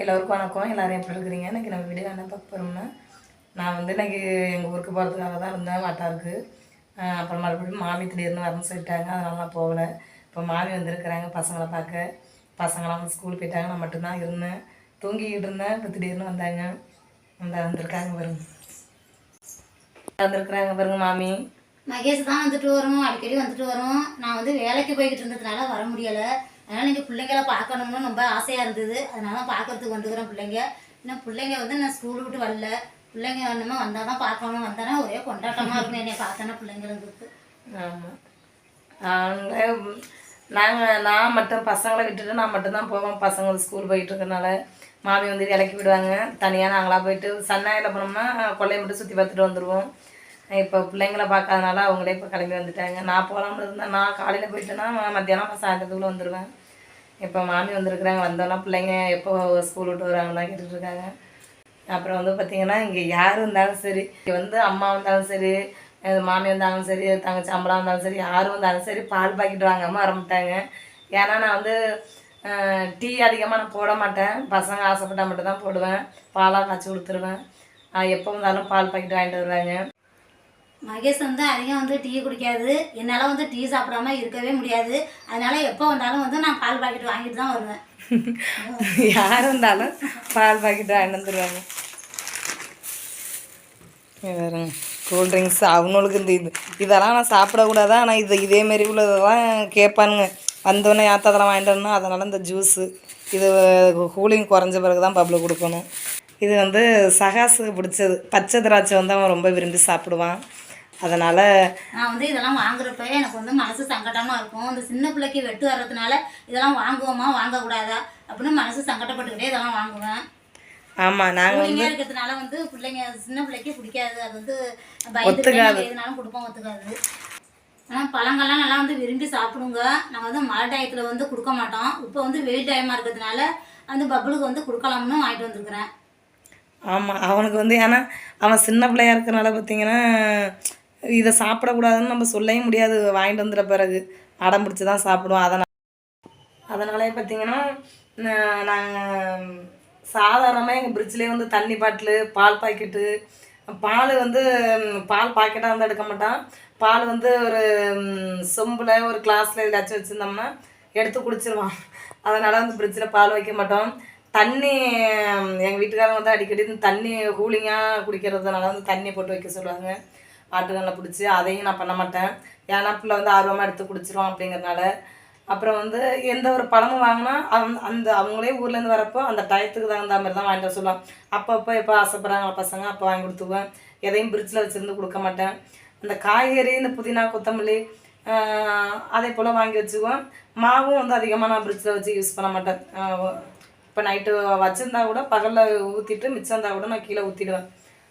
எல்லோருக்கும் வணக்கம். எல்லோரும் எப்படி இருக்கிறீங்க? எனக்கு நம்ம வீடியோ என்ன பார்க்க போகிறோம்னா நான் வந்து இன்றைக்கி எங்கள் ஊருக்கு போகிறதுக்காக தான் இருந்தேன். வாட்டாருக்கு அப்புறம் மறுபடியும் மாமி திடீர்னு வரணும்னு சொல்லிட்டாங்க. அதனால நான் போகலை. இப்போ மாமி வந்திருக்கிறாங்க பசங்களை பார்க்க. பசங்களாம் வந்து ஸ்கூல் போயிட்டாங்க. நான் மட்டும்தான் இருந்தேன். தூங்கிக்கிட்டு இருந்தேன். இப்போ திடீர்னு வந்தாங்க. அந்த வந்திருக்காங்க பாருங்க. வந்திருக்கிறாங்க பாருங்க மாமி. மகேஷ் தான் வந்துட்டு வரும். அடிக்கடி வந்துட்டு வரும். நான் வந்து வேலைக்கு போய்கிட்டு இருந்ததுனால வர முடியலை. அதனால் நீங்கள் பிள்ளைங்கள பார்க்கணும்னு ரொம்ப ஆசையாக இருந்தது. அதனால தான் பார்க்கறதுக்கு வந்துக்கிறேன் பிள்ளைங்க. இன்னும் பிள்ளைங்க வந்து நான் ஸ்கூல் விட்டு வரல. பிள்ளைங்க வேணுமா வந்தால் தான் பார்க்கணும். வந்தானா ஒரே கொண்டாட்டமாக இருக்கும் என்னை பார்த்தேன்னா பிள்ளைங்களுக்கு ஆமாம் அவங்க நாங்கள் நான் மட்டும் பசங்களை விட்டுட்டு நான் மட்டும்தான் போவேன். பசங்க ஸ்கூல் போயிட்டு இருக்கனால மாமி வந்து இலக்கி விடுவாங்க. தனியாக நாங்களாக போயிட்டு சன்னாயில் போனோம்னா கொள்ளையை மட்டும் சுற்றி பார்த்துட்டு வந்துடுவோம் இப்போ பிள்ளைங்கள பார்க்காதனால அவங்களே இப்போ கிளம்பி வந்துட்டாங்க. நான் போகலாம்னு இருந்தேன் நான் காலையில் போயிட்டேன்னா மத்தியானம் சாயந்தரத்துக்குள்ளே வந்துடுவேன் இப்போ மாமி வந்திருக்கிறாங்க வந்தோன்னா பிள்ளைங்க எப்போ ஸ்கூல் விட்டு வராங்கன்னு தான் இருக்காங்க அப்புறம் வந்து பார்த்தீங்கன்னா இங்கே யார் இருந்தாலும் சரி வந்து அம்மா வந்தாலும் சரி மாமி வந்தாலும் சரி தங்கச்சி அம்பளம் வந்தாலும் சரி யார் வந்தாலும் சரி பால் பாக்கெட் வாங்காமல் வரமாட்டாங்க ஏன்னா நான் வந்து டீ அதிகமாக நான் போட மாட்டேன். பசங்க ஆசைப்பட்டால் மட்டும் தான் போடுவேன். பாலாக காய்ச்சி கொடுத்துருவேன். எப்போ வந்தாலும் பால் பாக்கெட் வாங்கிட்டு வருவாங்க. மகேஷ் வந்து அதிகம் வந்து டீ குடிக்காது. என்னால் வந்து டீ சாப்பிடாம இருக்கவே முடியாது. அதனால எப்போ வந்தாலும் வந்து நான் பால் பாக்கெட் வாங்கிட்டு தான் வருவேன். யார் வந்தாலும் பால் பாக்கெட் வாங்கிட்டு வந்துடுவாங்க வேறு கூல் ட்ரிங்க்ஸ் இந்த இது இதெல்லாம் நான் சாப்பிடக்கூடாது? ஆனால் இது இதேமாரி உள்ளதெல்லாம் கேட்பானுங்க. வந்தோடனே யாத்ததெல்லாம் வாங்கிட்டு வரணும் அதனால் இந்த ஜூஸு இது கூலிங் குறைஞ்ச பிறகு தான் பப்பில் கொடுக்கணும். இது வந்து சகாசுக்கு பிடிச்சது. பச்சை திராட்சை வந்து அவன் ரொம்ப விரும்பி சாப்பிடுவான். அதனால் நான் வந்து இதெல்லாம் வாங்குறப்ப எனக்கு வந்து மனசு சங்கடமாக இருக்கும். இந்த சின்ன பிள்ளைக்கு வெட்டு வர்றதுனால இதெல்லாம் வாங்குவோமா வாங்கக்கூடாதா? அப்படின்னு மனசு சங்கடப்பட்டுக்கிட்டே இதெல்லாம் வாங்குவேன். ஆமாம் நாங்கள் கூலிங்காக இருக்கிறதுனால வந்து பிள்ளைங்க சின்ன பிள்ளைக்கு பிடிக்காது. அது வந்து பயந்துக்கிட்டே எதுனாலும் கொடுப்போம் ஒத்துக்காது. ஆனால் பழங்கள்லாம் நல்லா வந்து விரும்பி சாப்பிடுங்க. நாங்கள் வந்து மழை டயத்தில் வந்து கொடுக்க மாட்டோம். இப்போ வந்து வெயில் டைமாக இருக்கிறதுனால அந்த பப்புளுக்கு வந்து கொடுக்கலாம்னு வாங்கிட்டு வந்திருக்கிறேன். ஆமாம் அவனுக்கு வந்து ஏன்னா அவன் சின்ன பிள்ளையா இருக்கிறனால பார்த்தீங்கன்னா இதை சாப்பிடக்கூடாதுன்னு நம்ம சொல்லவே முடியாது. வாங்கிட்டு வந்துட பிறகு. அடம் பிடிச்சி தான் சாப்பிடுவோம். அதனால் அதனாலே பார்த்தீங்கன்னா நாங்கள் சாதாரணமாக எங்கள் ஃப்ரிட்ஜ்லேயே வந்து தண்ணி பாட்டிலு பால் பாக்கெட்டு பால் வந்து பால் பாக்கெட்டாக வந்து எடுக்க மாட்டான். பால் வந்து ஒரு சொம்பில் ஒரு கிளாஸில் ஏதாச்சும் வச்சுருந்தோம்னா எடுத்து குடிச்சிருவான். அதனால் வந்து ஃப்ரிட்ஜில் பால் வைக்க மாட்டோம். தண்ணி எங்கள் வீட்டுக்காரங்க வந்து அடிக்கடி தண்ணி கூலிங்காக குடிக்கிறதுனால வந்து தண்ணி போட்டு வைக்க சொல்லுவாங்க. ஆட்டுக்கல்லை பிடிச்சி அதையும் நான் பண்ண மாட்டேன். ஏன்னா பிள்ளை வந்து ஆர்வமாக எடுத்து குடிச்சிரும் அப்படிங்கிறனால அப்புறம் வந்து எந்த ஒரு பழமும் வாங்கினா அந் அந்த அவங்களே ஊர்லேருந்து வரப்போ அந்த டயத்துக்கு தகுந்த மாதிரி தான் வாங்கிட்டு வர அப்பப்போ எப்போ ஆசைப்பட்றாங்க பசங்க அப்போ வாங்கி கொடுத்துக்குவேன் எதையும் பிரிட்ஜில் வச்சுருந்து கொடுக்க மாட்டேன். அந்த காய்கறி இந்த புதினா கொத்தமல்லி அதே போல் வாங்கி வச்சுக்குவேன். மாவும் வந்து அதிகமாக நான் பிரிட்ஜில் வச்சு யூஸ் பண்ண மாட்டேன். இப்போ நைட்டு வச்சுருந்தா கூட பகலில் ஊற்றிட்டு மிச்சம் இருந்தால் கூட நான் கீழே ஊற்றிடுவேன்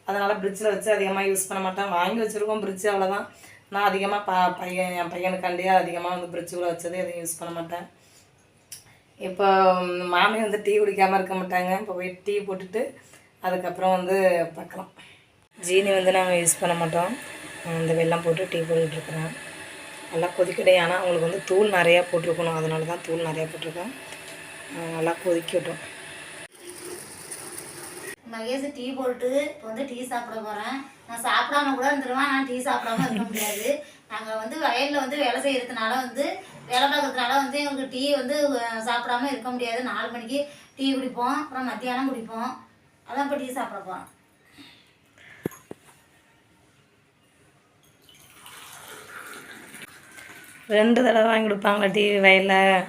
அதனால் ஃப்ரிட்ஜில் வச்சு அதிகமாக யூஸ் பண்ண மாட்டேன். வாங்கி வச்சுருக்கோம் ஃப்ரிட்ஜ் அவ்வளோதான் நான் அதிகமாக ப பையன் என் பையனுக்காண்டியே அதிகமாக வந்து ஃப்ரிட்ஜுக்குள்ளே வச்சது எதுவும் யூஸ் பண்ண மாட்டேன். இப்போ மாமி வந்து டீ குடிக்காமல் இருக்க மாட்டாங்க. இப்போ போய் டீ போட்டுட்டு அதுக்கப்புறம் வந்து பார்க்கலாம். ஜீனி வந்து நாங்கள் யூஸ் பண்ண மாட்டோம். இந்த வெள்ளம் போட்டு டீ போட்டுட்ருக்குறேன் நல்லா கொதிக்கட்டும். ஆனால் அவங்களுக்கு வந்து தூள் நிறையா போட்டிருக்கணும். அதனால தான் தூள் நிறையா போட்டிருக்கேன். நல்லா கொதிக்கட்டும். மகேஷ் டீ போட்டு இப்போ வந்து டீ சாப்பிட போகிறேன் நான் சாப்பிடாம கூட இருந்துருவேன். ஆனால் டீ சாப்பிடாம இருக்க முடியாது. நாங்கள் வந்து வயலில் வந்து வேலை செய்கிறதுனால வந்து வேலை பார்க்கறதுனால வந்து எங்களுக்கு டீ வந்து சாப்பிடாம இருக்க முடியாது. நாலு மணிக்கு டீ குடிப்போம். அப்புறம் மத்தியானம் குடிப்போம். அதான் இப்போ டீ சாப்பிட போகிறோம் ரெண்டு தடவை வாங்கி கொடுப்பாங்களா டீ வயலில்?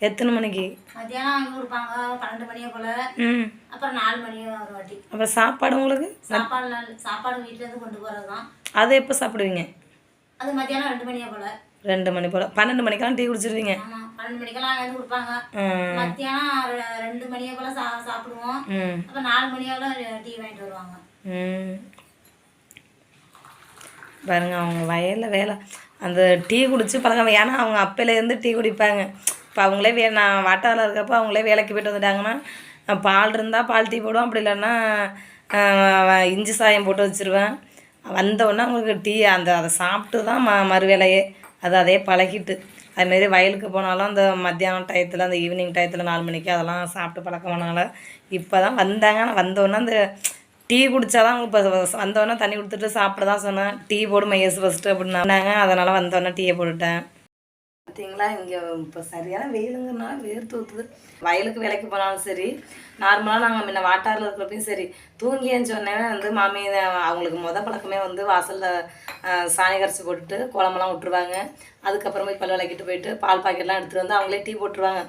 எத்தனை மணிக்கு? மத்தியானம் வாங்கி கொடுப்பாங்க பன்னெண்டு மணியை போல். ம். அப்புறம் நாலு மணி ஒரு வாட்டி. அப்புறம் சாப்பாடு உங்களுக்கு? சாப்பாடு சாப்பாடு வீட்டிலேருந்து கொண்டு போகிறது தான் அதை எப்போ சாப்பிடுவீங்க? அது மத்தியானம் ரெண்டு மணியை போல். ரெண்டு மணி போல். பன்னெண்டு மணிக்கெல்லாம் டீ குடிச்சிருவீங்க? ஆமாம் பன்னெண்டு மணிக்கெல்லாம் வந்து கொடுப்பாங்க. மத்தியானம் ரெண்டு மணியை போல சா சாப்பிடுவோம். ம். அப்போ நாலு மணியோட டீ வாங்கிட்டு வருவாங்க. ம். பாருங்க அவங்க வயலில் வேலை. அந்த டீ குடிச்சு பழக்கம் ஏன்னா அவங்க அப்பையிலேருந்து டீ குடிப்பாங்க. இப்போ அவங்களே வே நான் வாட்டாவில் இருக்கப்போ அவங்களே வேலைக்கு போயிட்டு வந்துட்டாங்கன்னா பால் இருந்தால் பால் டீ போடுவோம் அப்படி இல்லைன்னா இஞ்சி சாயம் போட்டு வச்சுருவேன். வந்தவுடனே அவங்களுக்கு டீ அந்த அதை சாப்பிட்டு தான் ம மறு வேலையே அது அதே பழகிட்டு. அதுமாரி வயலுக்கு போனாலும் அந்த மத்தியானம் டயத்தில் அந்த ஈவினிங் டயத்தில் நாலு மணிக்கு அதெல்லாம் சாப்பிட்டு பழக்கமானால இப்போ தான் வந்தாங்க ஆனால் வந்தோடனே அந்த டீ குடித்தாதான் இப்போ வந்தோடனே தண்ணி கொடுத்துட்டு சாப்பிட தான் சொன்னேன். டீ போடு மையஸ் ஃபஸ்ட்டு அப்படின்னாங்க. அதனால் வந்தோடனே டீயை போட்டுட்டேன். பார்த்தீங்களா இங்கே இப்போ சரியான வெயிலுங்கன்னா வேர்த்து ஊற்றுது வயலுக்கு வேலைக்கு போனாலும் சரி நார்மலாக நாங்கள் முன்ன வாட்டாரில் இருக்கிறப்பையும் சரி தூங்கியேன்னு சொன்னேன் வந்து மாமி அவங்களுக்கு முத பழக்கமே வந்து வாசலில் சாணி கரைச்சி போட்டுட்டு குழம்பெல்லாம் விட்டுருவாங்க. அதுக்கப்புறமா பல் விளக்கிட்டு போயிட்டு பால் பாக்கெட்லாம் எடுத்துகிட்டு வந்து அவங்களே டீ போட்டுருவாங்க.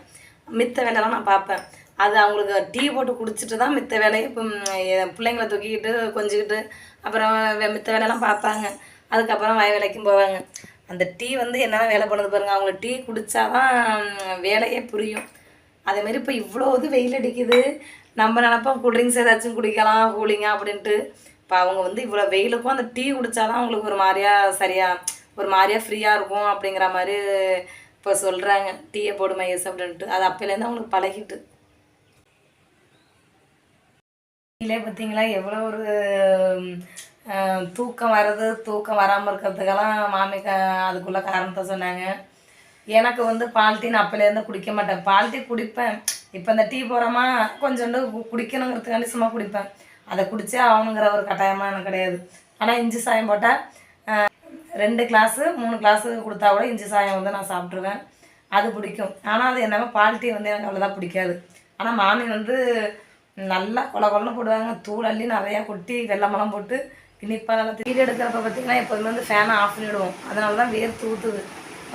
மித்த வேலைலாம் நான் பார்ப்பேன். அது அவங்களுக்கு டீ போட்டு குடிச்சிட்டு தான் மித்த வேலையை இப்போ பிள்ளைங்களை பிள்ளைங்கள தூக்கிக்கிட்டு கொஞ்சிக்கிட்டு அப்புறம் வே- மித்த வேலையெல்லாம் பார்ப்பாங்க. அதுக்கப்புறம் வய வேலைக்கும் போவாங்க. அந்த டீ வந்து என்னென்ன வேலை பண்ணுது பாருங்க. அவங்களுக்கு டீ குடித்தாதான் வேலையே புரியும். அதேமாரி இப்போ இவ்வளோ இது வெயில் அடிக்குது. நம்ம நினப்போம் கூல்ட்ரிங்க்ஸ் ஏதாச்சும் குடிக்கலாம் கூலிங்க அப்படின்ட்டு. இப்போ அவங்க வந்து இவ்வளோ வெயிலுக்கும் அந்த டீ குடித்தாதான் அவங்களுக்கு ஒரு மாதிரியா சரியாக ஒரு மாதிரியா ஃப்ரீயாக இருக்கும் அப்படிங்கிற மாதிரி இப்போ சொல்கிறாங்க டீயை போடு மையஸ் அப்படின்ட்டு. அது அப்போலேருந்து அவங்களுக்கு பழகிட்டு. இல்லையே பார்த்தீங்களா எவ்வளோ ஒரு தூக்கம் வர்றது தூக்கம் வராமல் இருக்கிறதுக்கெல்லாம் மாமி க அதுக்குள்ள காரணத்தை சொன்னாங்க. எனக்கு வந்து பால்ட்டின்னு அப்போலேருந்து குடிக்க மாட்டேன். பால்ட்டி குடிப்பேன். இப்போ இந்த டீ போகிறோமா கொஞ்சோண்டு கு- குடிக்கணுங்கிறதுக்காண்டி சும்மா குடிப்பேன். அதை குடித்தே ஆகணுங்கிற ஒரு கட்டாயமாக எனக்கு கிடையாது. ஆனால் இஞ்சி சாயம் போட்டால் ரெண்டு கிளாஸு மூணு கிளாஸு கொடுத்தா கூட இஞ்சி சாயம் வந்து நான் சாப்பிட்ருவேன் அது பிடிக்கும். ஆனால் அது என்னமோ பால்ட்டி வந்து எனக்கு அவ்வளோதான் பிடிக்காது. ஆனால் மாமி வந்து நல்லா கொல கொலன்னு போடுவாங்க. தூள் அள்ளி நிறையா கொட்டி வெள்ளமெல்லாம் போட்டு இனிப்பாக நல்லா வீடு எடுக்கிறப்ப பார்த்தீங்கன்னா எப்போதுமே வந்து ஃபேனை ஆஃப் பண்ணிவிடுவோம் அதனால தான் வேர்த்து ஊற்றுது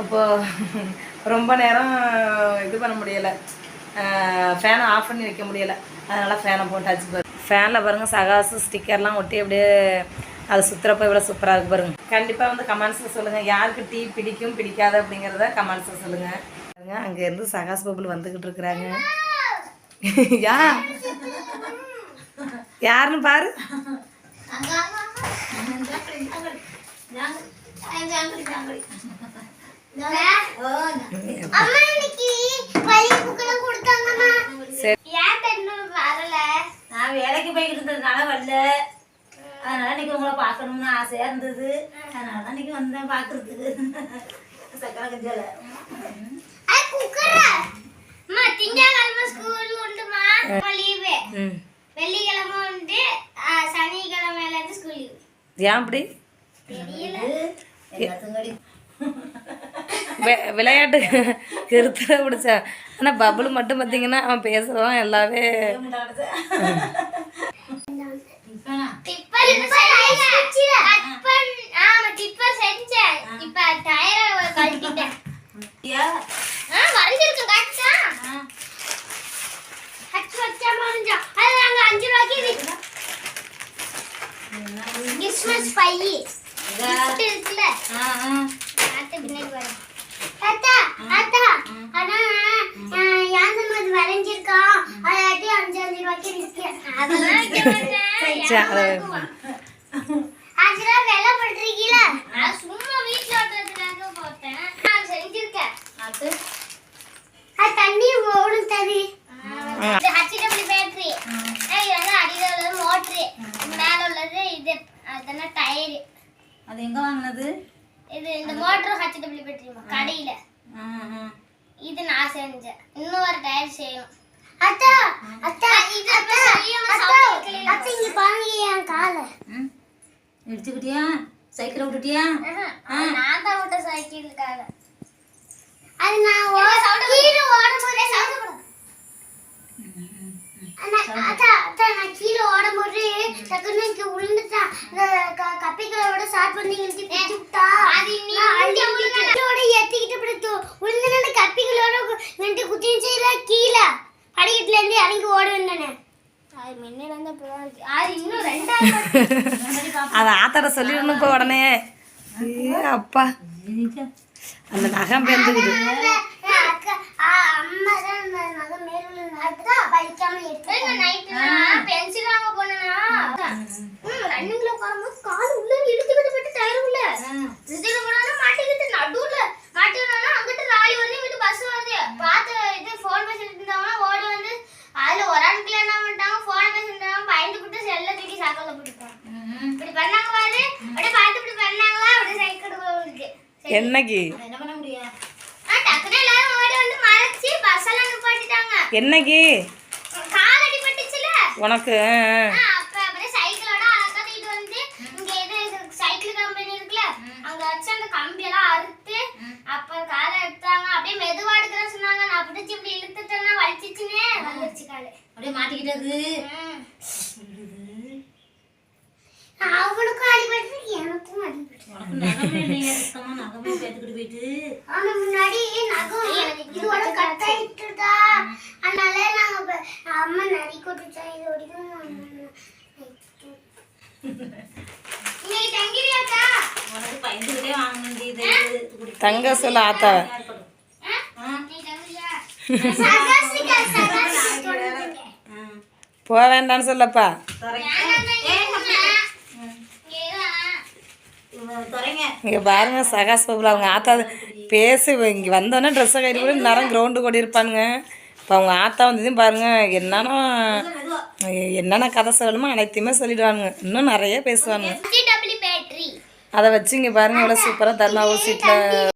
அப்போது ரொம்ப நேரம் இது பண்ண முடியலை. ஃபேனை ஆஃப் பண்ணி வைக்க முடியலை. அதனால் ஃபேனை போட்டாச்சு பாரு ஃபேனில் பாருங்கள் சகாசு ஸ்டிக்கர்லாம் ஒட்டி அப்படியே அது சுற்றுறப்ப இவ்வளோ சூப்பராக இருக்கு பாருங்க. கண்டிப்பாக வந்து கமெண்ட்ஸில் சொல்லுங்கள் யாருக்கு டீ பிடிக்கும் பிடிக்காது அப்படிங்கிறத கமெண்ட்ஸில் சொல்லுங்கள் பாருங்க அங்கேருந்து சகாஸ் பபுள் வந்துக்கிட்டு இருக்கிறாங்க. யா? யாருன்னு பாரு. நான் வேலைக்கு போய்கிட்டு இருந்ததுனால வரல. அதனால இன்னைக்கு உங்களை பார்க்கணும்னு ஆசையா இருந்தது. அதனால தான் இன்னைக்கு வந்தேன் பார்க்கறதுக்கு. சக்கரை கஞ்சால திங்கக்கிழமை ஸ்கூல் உண்டுமா லீவு வெள்ளிக்கிழமை உண்டு சனிக்கிழமையில இருந்து ஸ்கூல் லீவு ஏன் அப்படி? விளையாட்டு கிருத்துல பிடிச்சா. ஆனால் பபுள் மட்டும் பார்த்தீங்கன்னா அவன் பேசுகிறவன் டிப்பர் செஞ்சேன். இப்ப டயரை கழட்டிட்டேன் யா ஆ வரைஞ்சிருக்கேன் கரெக்டா ஆ. ஹச் வச்சா மறைஞ்சா அது நாங்க அஞ்சு ரூபாய்க்கு கிறிஸ்மஸ் பை. இருக்குல்ல. ஆத்த பின்னாடி வரும் அத்தா அத்தா ஆனா யாந்தம் அது வரைஞ்சிருக்கான். அதாட்டி அஞ்சு அஞ்சு ரூபாய்க்கு அதெல்லாம் விற்க மாட்டேன் சரி, அதை- ஏமாத்துவான். அஞ்சு ரூபா விலை பண்றீங்கள நான் சும்மா வீட்டுல ஓட்டுறதுக்காக போட்டேன் நான் செஞ்சிருக்கேன் அது அது தண்ணி ஓடும் தரு ஹச்டபிள்யூ பேட்டரி இது வந்து அடியில் உள்ளது மோட்ரு மேல உள்ளது இது அதெல்லாம் டயரு அது எங்க வாங்கினது இது இந்த மோட்டர் ஹச்டபிள்யூ பேட்டரி கடையில ஆ, ஆ. இது நான் ஒரு டயர் செய்யணும். அத்தா அத்தா இது அத்தா அத்தா அத்தா இங்க பாருங்க என் காலை. ம். இடிச்சுக்கிட்டியா? சைக்கிளை விட்டுட்டியா? நான் தான் விட்ட சைக்கிளுக்காக. அது நான் கீழே ஓடும்போதே சவுண்ட் அத்தா அத்தா நான் கீழே ஓடும்போது டக்குன்னு இங்க விழுந்துட்டேன் இந்த க- கப்பிகளோட ஸ்டார்ட் பண்ணீங்கன்னு பிடிச்சு விட்டா அது நீ அள்ளி விழுந்தோட ஏத்திக்கிட்டு இப்படி து- விழுந்தேன்னா அந்த கப்பிகளோட நின்று குத்திச்சையில கீழே படிக்கட்டுல இருந்து இறங்கி ஓட வந்தானே அது ஆத்தாட சொல்லிடணும் இப்போ உடனே. அப்பா. அந்த நகம் பேர்ந்துக்குது. அம்மா தான் அந்த நகை மேல விழுந்தா பலிக்காம எடுத்து நைட்டு பென்சில் வாங்க போனேனா? ரன்னிங்ல உட்காரும்போது கால் உள்ள இழுத்துக்கிட்டு போயிட்டு டயர் உள்ள போனா மாட்டிக்கிட்டு நடுவுல மாட்டிக்கிட்டோம்னா அங்கிட்டு ராலி வருது இங்கிட்டு பஸ் வருது பார்த்து இது ஃபோன் பேசிட்டு ஓடி வந்து அதுல ஒரு ஆளுக்குள்ள என்ன பண்ணிட்டாங்க ஃபோன் பேசிட்டு பயந்து விட்டு செல்ல தூக்கி சாக்கல போட்டுட்டாங்க இப்படி பண்ணாங்க பாரு. அப்படியே பார்த்து இப்படி பண்ணாங்களா? அப்படியே சைக்கிள் என்னைக்கு என்ன பண்ண முடியும் ஆ என்னைக்கு உனக்கு ஆ, அப்ப அப்படியே சைக்கிளோட அகத்திட்டு வந்து இங்க இது இது சைக்கிள் கம்பெனி இருக்குல்ல அங்க வச்சு அந்த கம்பி எல்லாம் அறுத்து அப்ப காலை எடுத்தாங்க. அப்படியே மெதுவா எடுக்கிற சொன்னாங்க. நான் பிடிச்சி இப்படி இழுத்துட்டேன்னா வலிச்சிச்சுனே வந்துருச்சு காலு. அப்படியே மாட்டிக்கிட்டது. அவனுக்கும் அடிபட்டு எனக்கும் அடிபட்டு போயிட்டு. ஆனா முன்னாடி நகம் எனக்கு இதோட கட் ஆயிட்டுதா அதனால நாங்க இப்ப- அம்மா நரி கொட்டுச்சா இது வரைக்கும் இன்னைக்கு தங்கிரியாக்கா உனக்கு பயந்துக்கிட்டே வாங்க வேண்டியது குடி. தங்க சொல்ல ஆத்தாவை இருக்கட்டும். நீ தங்கிரியா சகாசிக்கா சகாசிக்கா ஆ. போக வேண்டாம்னு சொல்லப்பா. இங்கே பாருங்க சகாஸ் பாபுல அவங்க ஆத்தா பேசி இங்கே வந்தோடனே ட்ரெஸ்ஸை கட்டி கூட நேரம் கிரவுண்டு கொடி இருப்பானுங்க இப்போ அவங்க ஆத்தா வந்ததையும் பாருங்க என்னன்னா. என்னென்ன கதை சொல்லணுமோ அனைத்தையுமே சொல்லிடுவானுங்க இன்னும் நிறைய பேசுவானுங்க அதை வச்சு இங்கே பாருங்க இவ்வளோ சூப்பராக தர்மா சீட்டில்